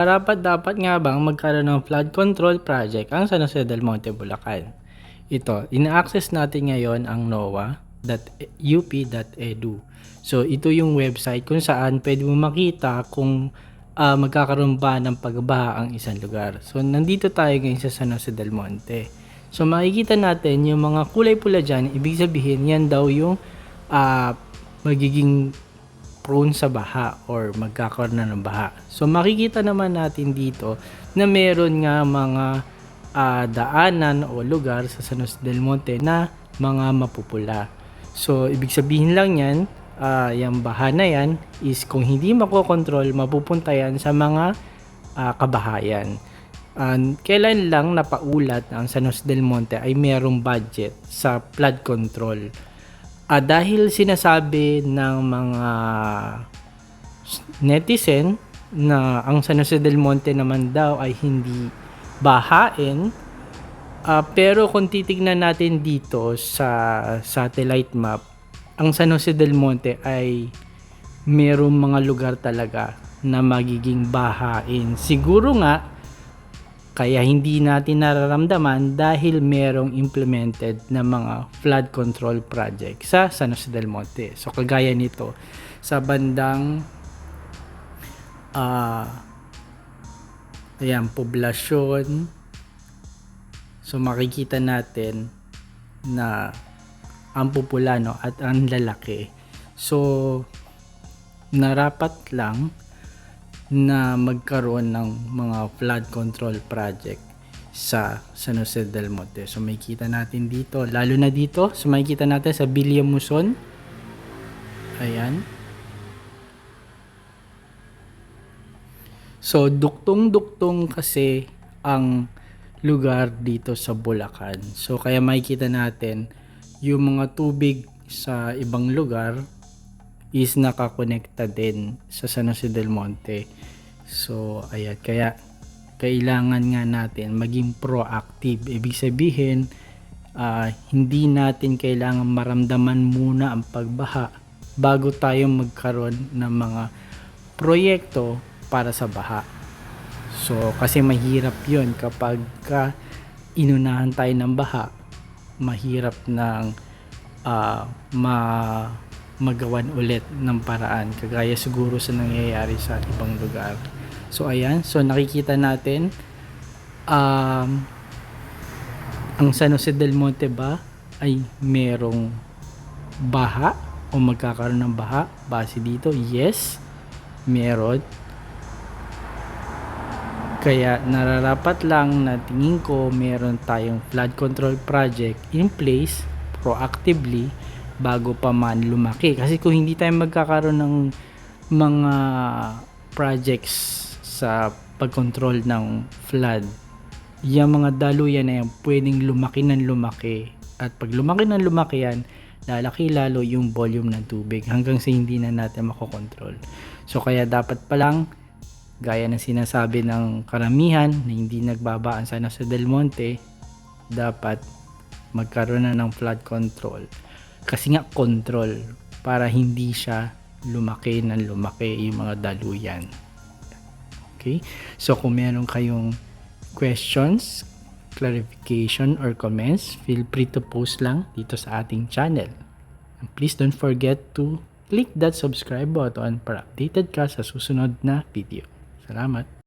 Dapat dapat nga bang magkaroon ng flood control project ang San Jose del Monte, Bulacan? Ito, ina-access natin ngayon ang noa.up.edu. So, ito yung website kung saan pwede mo makita kung ah, magkakaroon ba ng pagbaha ang isang lugar. So, nandito tayo ngayon sa San Jose del Monte. So, makikita natin yung mga kulay pula dyan, ibig sabihin yan daw yung ah, magiging prone sa baha or magkakaroon na ng baha. So makikita naman natin dito na meron nga mga ah, daanan o lugar sa San Jose del Monte na mga mapupula. So ibig sabihin lang yan, ah, yung baha na yan is kung hindi makokontrol, mapupunta yan sa mga ah, kabahayan. And kailan lang napaulat na ang San Jose del Monte ay merong budget sa flood control. Ah, dahil sinasabi ng mga netizen na ang San Jose del Monte naman daw ay hindi bahain. Ah, pero kung titignan natin dito sa satellite map, ang San Jose del Monte ay merong mga lugar talaga na magiging bahain. Siguro nga kaya hindi natin nararamdaman dahil merong implemented na mga flood control project sa San Jose del Monte. So kagaya nito sa bandang ah ayan, poblasyon. So makikita natin na ang pupula no at ang lalaki. So narapat lang na magkaroon ng mga flood control project sa San Jose del Monte. So makikita natin dito, lalo na dito, so makikita natin sa Villa Muson. Ayan. So duktong-duktong kasi ang lugar dito sa Bulacan. So kaya makikita natin yung mga tubig sa ibang lugar is nakakonekta din sa San Jose del Monte. So, ayan. Kaya, kailangan nga natin maging proactive. Ibig sabihin, ah, hindi natin kailangan maramdaman muna ang pagbaha bago tayo magkaroon ng mga proyekto para sa baha. So, kasi mahirap yon kapag ka inunahan tayo ng baha, mahirap ng ah, ma magawan ulit ng paraan kagaya siguro sa nangyayari sa ibang lugar. So ayan, so nakikita natin um, ang San Jose del Monte ba ay merong baha o magkakaroon ng baha base dito? Yes, meron. Kaya nararapat lang na tingin ko meron tayong flood control project in place proactively bago pa man lumaki. Kasi kung hindi tayo magkakaroon ng mga projects sa pagkontrol ng flood, yung mga daluyan na yan pwedeng lumaki ng lumaki. At pag lumaki ng lumaki yan, lalaki lalo yung volume ng tubig hanggang sa hindi na natin makokontrol. So kaya dapat pa lang, gaya ng sinasabi ng karamihan na hindi nagbabaan sa San Jose del Monte, dapat magkaroon na ng flood control kasi nga control para hindi siya lumaki ng lumaki yung mga daluyan. Okay? So kung meron kayong questions, clarification, or comments, feel free to post lang dito sa ating channel. And please don't forget to click that subscribe button para updated ka sa susunod na video. Salamat!